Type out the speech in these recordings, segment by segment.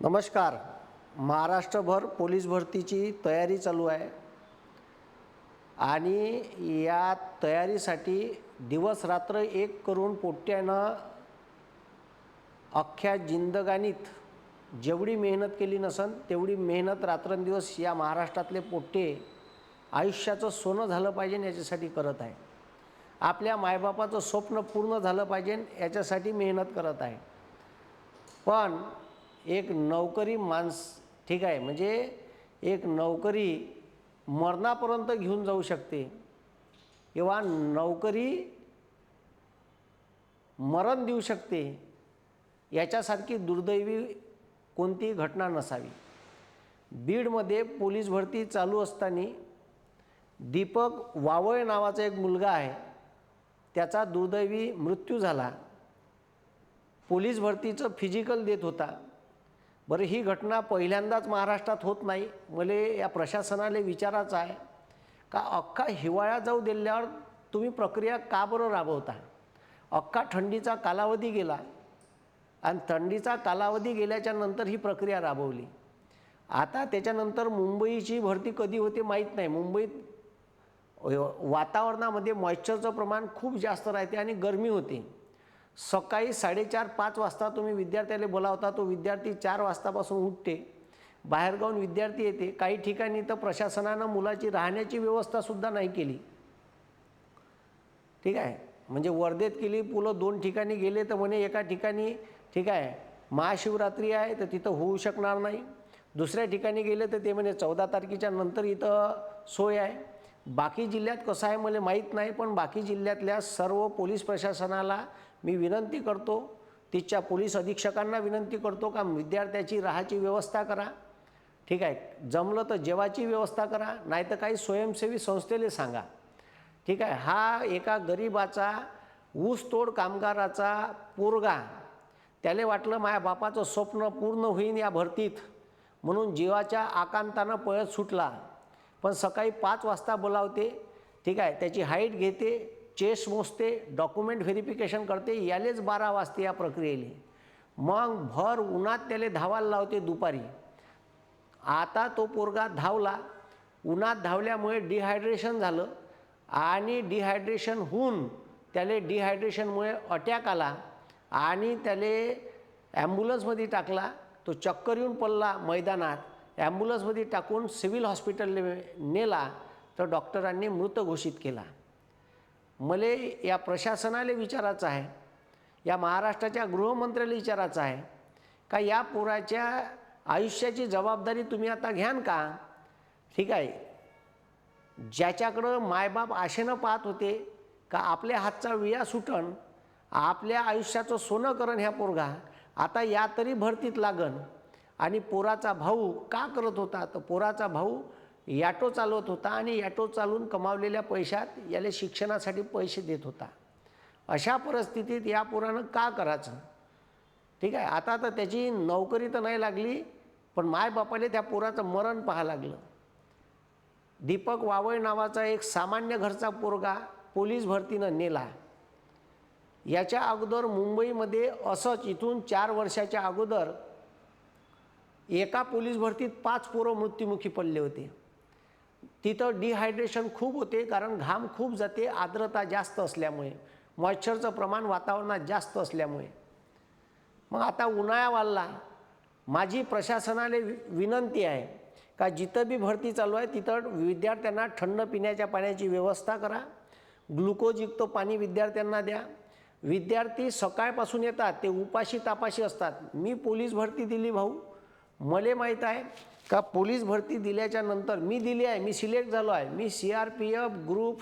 नमस्कार. महाराष्ट्रभर पोलीस भरतीची तयारी चालू आहे. आणि या तयारीसाठी दिवस रात्र एक करून पोट्ट्यानं अख्ख्या जिंदगानीत जेवढी मेहनत केली नसन तेवढी मेहनत रात्रंदिवस या महाराष्ट्रातले पोट्टे आयुष्याचं सोनं झालं पाहिजे याच्यासाठी करत आहे. आपल्या मायबापाचं स्वप्न पूर्ण झालं पाहिजे याच्यासाठी मेहनत करत आहे. पण एक नोकरी माणस ठीक आहे म्हणजे एक नोकरी मरणापर्यंत घेऊन जाऊ शकते. किंवा नोकरी मरण देऊ शकते. याच्यासारखी दुर्दैवी कोणतीही घटना नसावी. बीडमध्ये पोलीस भरती चालू असताना दीपक वावळे नावाचा एक मुलगा आहे. त्याचा दुर्दैवी मृत्यू झाला. पोलीस भरतीचं फिजिकल देत होता. बरं ही घटना पहिल्यांदाच महाराष्ट्रात होत नाही. मला या प्रशासनाला विचारायचं आहे का अख्खा हिवाळा जाऊ दिल्यावर तुम्ही प्रक्रिया का बरं राबवता? अख्खा थंडीचा कालावधी गेला आणि थंडीचा कालावधी गेल्याच्यानंतर ही प्रक्रिया राबवली. आता त्याच्यानंतर मुंबईची भरती कधी होते माहीत नाही. मुंबईत वातावरणामध्ये मॉइश्चरचं प्रमाण खूप जास्त राहते आणि गरमी होते. सकाळी साडेचार पाच वाजता तुम्ही विद्यार्थ्याला बोलावता तो विद्यार्थी चार वाजतापासून उठते. बाहेरगावून विद्यार्थी येते. काही ठिकाणी तर प्रशासनानं मुलाची राहण्याची व्यवस्थासुद्धा नाही केली. ठीक आहे? म्हणजे वर्धेत केली पुलं दोन ठिकाणी गेले तर म्हणे एका ठिकाणी ठीक आहे महाशिवरात्री आहे तर तिथं होऊ शकणार नाही. दुसऱ्या ठिकाणी गेले तर ते म्हणे चौदा तारखेच्या नंतर इथं सोय आहे. बाकी जिल्ह्यात कसं आहे मला माहीत नाही पण बाकी जिल्ह्यातल्या सर्व पोलीस प्रशासनाला मी विनंती करतो तिच्या पोलीस अधीक्षकांना विनंती करतो का विद्यार्थ्याची राहायची व्यवस्था करा. ठीक आहे जमलं तर जेवाची व्यवस्था करा नाही तर काही स्वयंसेवी संस्थेला सांगा. ठीक आहे हा एका गरिबाचा ऊसतोड कामगाराचा पोरगा त्याला वाटलं माझ्या बापाचं स्वप्न पूर्ण होईन या भरतीत. म्हणून जीवाच्या आकांतानं पळत सुटला. पण सकाळी पाच वाजता बोलावते. ठीक आहे त्याची हाईट घेते. चेस मोजते डॉक्युमेंट व्हेरिफिकेशन करते यालेच बारा वाजते या प्रक्रियेले. मग भर उन्हात त्याला धावायला लावते दुपारी. आता तो पोरगा धावला. उन्हात धावल्यामुळे डिहायड्रेशन झालं आणि डिहायड्रेशन होऊन त्याला डिहायड्रेशनमुळे अटॅक आला आणि त्याले ॲम्ब्युलन्समध्ये टाकला. तो चक्कर येऊन पडला मैदानात. ॲम्ब्युलन्समध्ये टाकून सिव्हिल हॉस्पिटलने नेला. तर डॉक्टरांनी मृत घोषित केला. मले या प्रशासनाला विचारायचं आहे या महाराष्ट्राच्या गृहमंत्र्याला विचारायचं आहे का या पोराच्या आयुष्याची जबाबदारी तुम्ही आता घ्यान का? ठीक आहे. ज्याच्याकडं मायबाप आशेनं पाहत होते का आपल्या हातचा विया सुटण आपल्या आयुष्याचं सोनं करण ह्या पोरगा आता या तरी भरतीत लागन. आणि पोराचा भाऊ का करत होता? तर पोराचा भाऊ याटो चालवत होता आणि याटो चालवून कमावलेल्या पैशात याला शिक्षणासाठी पैसे देत होता. अशा परिस्थितीत या पोरानं का करायचं? ठीक आहे आता तर त्याची नोकरी तर नाही लागली पण मायबापाने त्या पोराचं मरण पाहा लागलं. दीपक वावळ नावाचा एक सामान्य घरचा पोरगा पोलीस भरतीनं नेला. याच्या अगोदर मुंबईमध्ये असंच इथून चार वर्षाच्या अगोदर एका पोलीस भरतीत पाच पोरं मृत्युमुखी पडले होते. तिथं डिहायड्रेशन खूप होते कारण घाम खूप जाते आर्द्रता जास्त असल्यामुळे. मॉइश्चरचं प्रमाण वातावरणात जास्त असल्यामुळे. मग आता उन्हाळा वाढला. माझी प्रशासनाला वि विनंती आहे का जिथं बी भरती चालू आहे तिथं विद्यार्थ्यांना थंड पिण्याच्या पाण्याची व्यवस्था करा. ग्लुकोजयुक्त पाणी विद्यार्थ्यांना द्या. विद्यार्थी सकाळपासून येतात ते उपाशी तापाशी असतात. मी पोलीस भरती दिली भाऊ. मला माहीत आहे का पोलीस भरती दिल्याच्या नंतर मी दिली आहे मी सिलेक्ट झालो आहे. मी C R P F group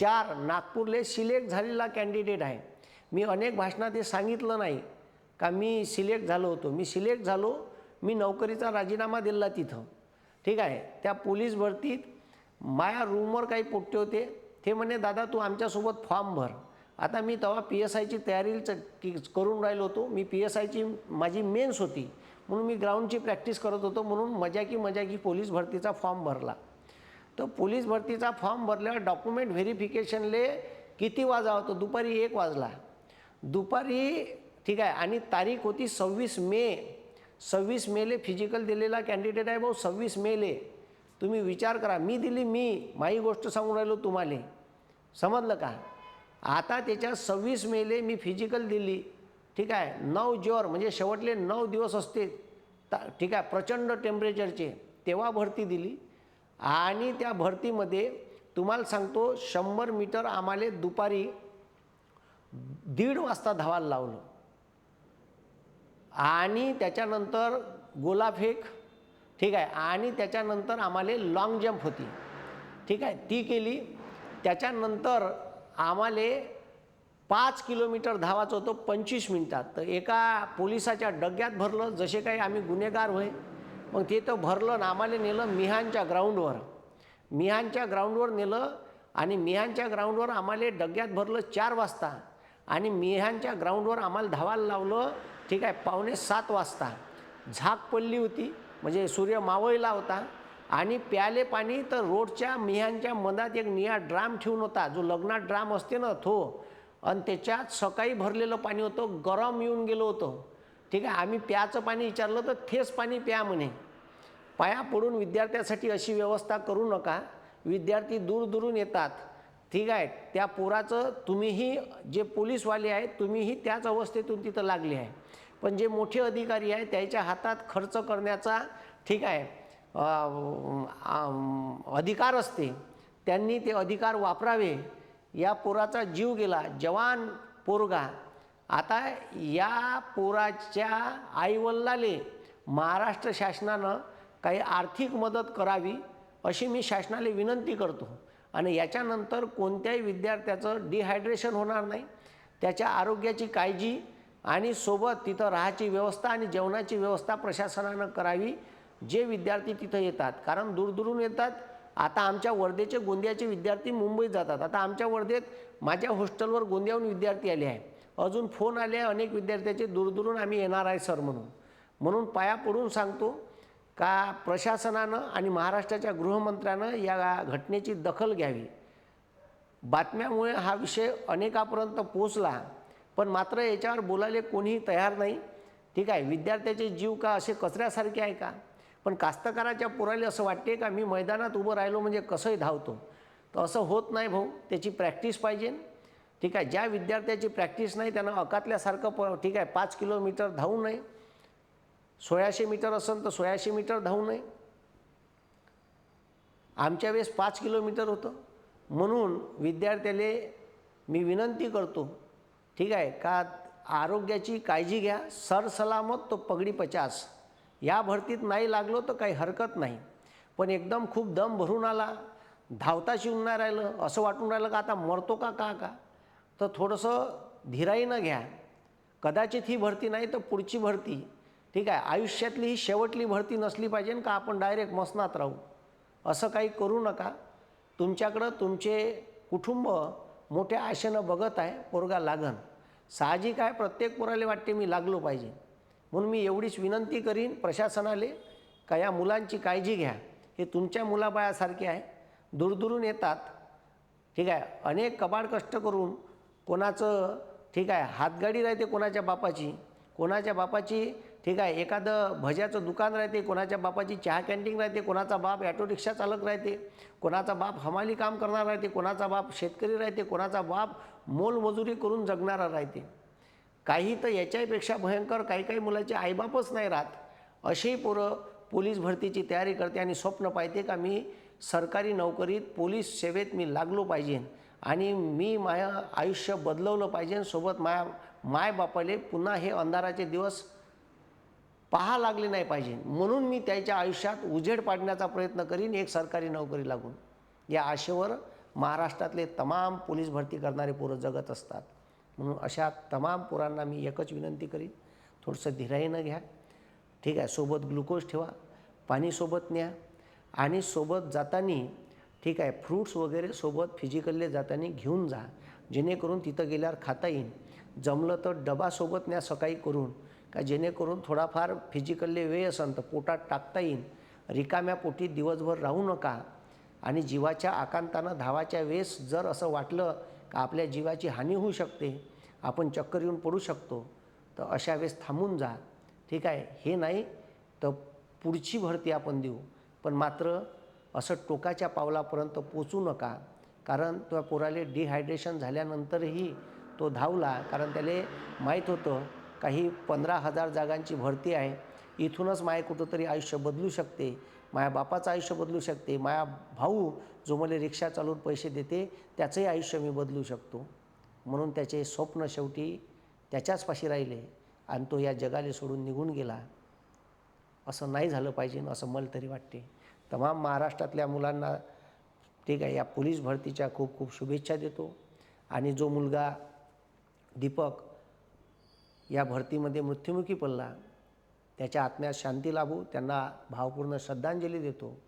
चार नागपूरले सिलेक्ट झालेला कॅन्डिडेट आहे. मी अनेक भाषणात हे सांगितलं नाही का मी सिलेक्ट झालो होतो. मी सिलेक्ट झालो मी नोकरीचा राजीनामा दिला तिथं. ठीक आहे? त्या पोलीस भरतीत माया रूमवर काही पोट्टे होते. ते म्हणे दादा तू आमच्यासोबत फॉर्म भर. आता मी तेव्हा पी एस आयची तयारी च- करून राहिलो होतो. मी पी एस आयची माझी मेन्स होती. म्हणून मी ग्राउंडची प्रॅक्टिस करत होतो. म्हणून मजाकी मजाकी पोलीस भरतीचा फॉर्म भरला. तर पोलीस भरतीचा फॉर्म भरल्यावर डॉक्युमेंट व्हेरिफिकेशनले किती वाजा होतो? दुपारी एक वाजला. दुपारी ठीक आहे. आणि तारीख होती सव्वीस मे. सव्वीस मेले फिजिकल दिलेला कॅन्डिडेट आहे भाऊ. सव्वीस मेले तुम्ही विचार करा. मी दिली मी. माही गोष्ट सांगून राहिलो तुम्हाला. समजलं का? आता त्याच्या सव्वीस मेले मी फिजिकल दिली. ठीक आहे नऊ जोर म्हणजे शेवटले नऊ दिवस असते ता ठीक आहे प्रचंड टेम्परेचरचे तेव्हा भरती दिली. आणि त्या भरतीमध्ये तुम्हाला सांगतो शंभर मीटर आम्हाला दुपारी दीड वाजता धावायला लावलं. आणि त्याच्यानंतर गोलाफेक ठीक आहे आणि त्याच्यानंतर आम्हाला लाँग जम्प होती. ठीक आहे ती केली. त्याच्यानंतर आम्हाला पाच किलोमीटर धावायचं होतं पंचवीस मिनिटात. तर एका पोलिसाच्या डग्यात भरलं जसे काही आम्ही गुन्हेगार होय मग ते तर भरलं ना आम्हाला नेलं मिहानच्या ग्राउंडवर. मिहानच्या ग्राउंडवर नेलं आणि मिहानच्या ग्राउंडवर आम्हाला डग्यात भरलं चार वाजता आणि मिहानच्या ग्राउंडवर आम्हाला धावायला लावलं ठीक आहे पावणे सात वाजता. झाक पडली होती म्हणजे सूर्य मावळला होता आणि प्याले पाणी तर रोडच्या मिहानच्या मधात एक निळा ड्राम ठेवून होता जो लग्नात ड्राम असते ना तो आणि त्याच्यात सकाळी भरलेलं पाणी होतं गरम येऊन गेलो होतं. ठीक आहे आम्ही प्याचं पाणी विचारलं तर थेच पाणी प्या म्हणे. पाया पडून विद्यार्थ्यासाठी अशी व्यवस्था करू नका. विद्यार्थी दूर दूरून येतात. ठीक आहे त्या पुराचं तुम्हीही जे पोलीसवाले आहेत तुम्हीही त्याच अवस्थेतून तिथं लागले आहे. पण जे मोठे अधिकारी आहे त्याच्या हातात खर्च करण्याचा ठीक आहे अधिकार असते. त्यांनी ते अधिकार वापरावे. या पोराचा जीव गेला जवान पोरगा. आता या पोराच्या आईवल्लाले महाराष्ट्र शासनानं काही आर्थिक मदत करावी अशी मी शासनाला विनंती करतो. आणि याच्यानंतर कोणत्याही विद्यार्थ्याचं डिहायड्रेशन होणार नाही. त्याच्या आरोग्याची काळजी आणि सोबत तिथं राहायची व्यवस्था आणि जेवणाची व्यवस्था प्रशासनानं करावी. जे विद्यार्थी तिथं येतात कारण दूरदूरून येतात आता आमच्या वर्धेचे गोंदियाचे विद्यार्थी मुंबईत जातात. आता आमच्या वर्धेत माझ्या हॉस्टेलवर गोंदियाहून विद्यार्थी आले आहे अजून फोन आले आहे अनेक विद्यार्थ्याचे दूरदूरून आम्ही येणार आहे सर म्हणून. म्हणून पाया पडून सांगतो का प्रशासनानं आणि महाराष्ट्राच्या गृहमंत्र्यानं या घटनेची दखल घ्यावी. बातम्यामुळे हा विषय अनेकापर्यंत पोचला पण मात्र याच्यावर बोलायला कोणीही तयार नाही. ठीक आहे विद्यार्थ्याचे जीव का असे कचऱ्यासारखे आहे का? पण कास्तकाराच्या पुराले असं वाटते का मी मैदानात उभं राहिलो म्हणजे कसंही धावतो. तर असं होत नाही भाऊ त्याची प्रॅक्टिस पाहिजे. ठीक आहे ज्या विद्यार्थ्याची प्रॅक्टिस नाही त्यानं अकातल्यासारखं प ठीक आहे पाच किलोमीटर धावू नये. सोळाशे मीटर असेल तर सोळाशे मीटर धावू नये. आमच्या वेळेस पाच किलोमीटर होतं. म्हणून विद्यार्थ्याले मी विनंती करतो ठीक आहे का आरोग्याची काळजी घ्या. सरसलामत तो पगडी पचास. या भरतीत नाही लागलो तर काही हरकत नाही. पण एकदम खूप दम भरून आला. धावता शिवून नाही राहिलं असं वाटून राहिलं का आता मरतो का का का? तर थोडंसं धीराईनं घ्या. कदाचित ही भरती नाही तर पुढची भरती. ठीक आहे आयुष्यातली ही शेवटली भरती नसली पाहिजे का आपण डायरेक्ट मसनात राहू. असं काही करू नका. तुमच्याकडं तुमचे कुटुंब मोठ्या आशेनं बघत आहे पोरगा लागन. साहजिक आहे प्रत्येक पोराला वाटते मी लागलो पाहिजे. म्हणून मी एवढीच विनंती करीन प्रशासनाले का या मुलांची काळजी घ्या. हे तुमच्या मुलाबाळासारखे आहे. दूरदूरून येतात. ठीक आहे. अनेक कबाड कष्ट करून कोणाचं ठीक आहे हातगाडी राहते कोणाच्या बापाची. कोणाच्या बापाची ठीक आहे एखादं भज्याचं दुकान राहते कोणाच्या बापाची चहा कॅन्टीन राहते कोणाचा बाप ॲटो रिक्षा चालक राहते कोणाचा बाप हमाली काम करणार राहते कोणाचा बाप शेतकरी राहते कोणाचा बाप मोलमजुरी करून जगणारा राहते. काही तर याच्याहीपेक्षा भयंकर काही काही मुलाचे आईबापच नाही राहत. अशी पोरं पोलीस भरतीची तयारी करते आणि स्वप्न पाहते का मी सरकारी नोकरीत पोलीस सेवेत मी लागलो पाहिजे आणि मी माया आयुष्य बदलवलं पाहिजे सोबत माया मायबापाले पुन्हा हे अंधाराचे दिवस पाहा लागले नाही पाहिजे. म्हणून मी त्याच्या आयुष्यात उजेड पाडण्याचा प्रयत्न करीन एक सरकारी नोकरी लागून. या आशेवर महाराष्ट्रातले तमाम पोलीस भरती करणारे पोरं जगत असतात. म्हणून अशा तमाम पोरांना मी एकच विनंती करीन. थोडंसं धीराईनं घ्या. ठीक आहे सोबत ग्लुकोज ठेवा पाणी सोबत न्या आणि सोबत जाताना ठीक आहे फ्रूट्स वगैरे सोबत फिजिकलले जाताना घेऊन जा. जेणेकरून तिथं गेल्यावर खाता येईल जमलं तर डबासोबत न्या सकाळी करून. का जेणेकरून थोडाफार फिजिकलले वेळ असेल तर पोटात टाकता येईल रिकाम्या पोटी दिवसभर राहू नका. आणि जीवाच्या आकांतानं धावाच्या वेळेस जर असं वाटलं आपल्या जीवाची हानी होऊ शकते. आपण चक्कर येऊन पडू शकतो. तर अशा वेळेस थांबून जा. ठीक आहे? हे नाही तर पुढची भरती आपण देऊ. पण मात्र असं टोकाच्या पावलापर्यंत पोचू नका. कारण त्या पोराले डिहायड्रेशन झाल्यानंतरही तो धावला. कारण त्याला माहीत होतं काही पंधरा हजार जागांची भरती आहे. इथूनच माय कुठंतरी आयुष्य बदलू शकते. माया बापाचं आयुष्य बदलू शकते माया भाऊ जो मला रिक्षा चालवून पैसे देते त्याचंही आयुष्य मी बदलू शकतो. म्हणून त्याचे स्वप्न शेवटी त्याच्याच पाशी राहिले आणि तो या जगाला सोडून निघून गेला. असं नाही झालं पाहिजे असं मला तरी वाटते. तमाम महाराष्ट्रातल्या मुलांना ठीक आहे या पोलीस भरतीच्या खूप खूप शुभेच्छा देतो. आणि जो मुलगा दीपक या भरतीमध्ये मृत्युमुखी पडला त्याच्या आत्म्यात शांती लाभू त्यांना भावपूर्ण श्रद्धांजली देतो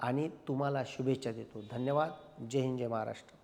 आणि तुम्हाला शुभेच्छा देतो. धन्यवाद. जय हिंद जय महाराष्ट्र.